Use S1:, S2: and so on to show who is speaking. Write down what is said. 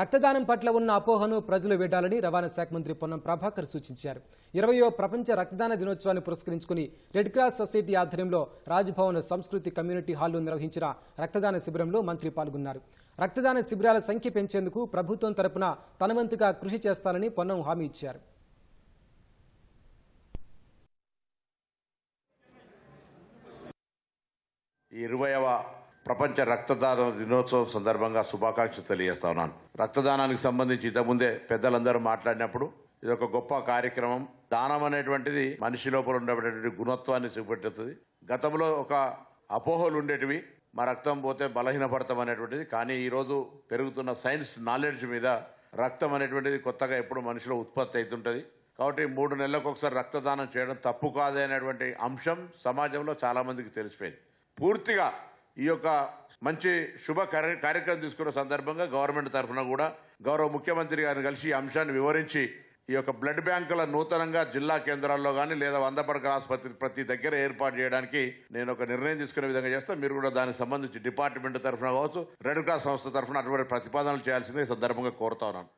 S1: రక్తదానం పట్ల ఉన్న అపోహను ప్రజలు వీడాలని రవాణా శాఖ మంత్రి పొన్నం ప్రభాకర్ సూచించారు. ఇరవయో ప్రపంచ రక్తదాన దినోత్సవాన్ని పురస్కరించుకుని రెడ్ క్రాస్ సొసైటీ ఆధ్వర్యంలో రాజ్భవన్ సంస్కృతి కమ్యూనిటీ హాల్లో నిర్వహించిన రక్తదాన శిబిరంలో మంత్రి పాల్గొన్నారు. రక్తదాన శిబిరాల సంఖ్య పెంచేందుకు ప్రభుత్వం తరపున తనవంతుగా కృషి చేస్తానని పొన్నం హామీ ఇచ్చారు.
S2: ఇరవయవ ప్రపంచ రక్తదాన దినోత్సవం సందర్భంగా శుభాకాంక్షలు తెలియజేస్తా ఉన్నాను. రక్తదానానికి సంబంధించి ఇంతకుముందే పెద్దలందరూ మాట్లాడినప్పుడు ఇది ఒక గొప్ప కార్యక్రమం. దానం అనేటువంటిది మనిషి లోపల ఉండేటువంటి గుణత్వాన్ని చూపెట్టుతుంది గతంలో ఒక అపోహలు ఉండేటివి. మా రక్తం పోతే బలహీనపడతాం అనేటువంటిది. కానీ ఈరోజు పెరుగుతున్న సైన్స్ నాలెడ్జ్ మీద రక్తం అనేటువంటిది కొత్తగా ఎప్పుడు మనిషిలో ఉత్పత్తి అవుతుంటుంది. కాబట్టి మూడు నెలలకు ఒకసారి రక్తదానం చేయడం తప్పు కాదే అనేటువంటి అంశం సమాజంలో చాలామందికి తెలిసిపోయింది. పూర్తిగా ఈ యొక్క మంచి శుభ కార్య- కార్యక్రమం తీసుకున్న సందర్భంగా గవర్నమెంట్ తరఫున కూడా గౌరవ ముఖ్యమంత్రి గారిని కలిసి ఈ అంశాన్ని వివరించి ఈ యొక్క బ్లడ్ బ్యాంకుల నూతనంగా జిల్లా కేంద్రాల్లో కానీ లేదా వంద పడకల ఆసుపత్రి ప్రతి దగ్గర ఏర్పాటు చేయడానికి నేను ఒక నిర్ణయం తీసుకునే విధంగా చేస్తా. మీరు కూడా దానికి సంబంధించి డిపార్ట్మెంట్ తరఫున కావచ్చు రెడ్ క్రాస్ సంస్థ తరఫున అటువంటి ప్రతిపాదనలు చేయాల్సిందే ఈ సందర్భంగా కోరుతా ఉన్నాను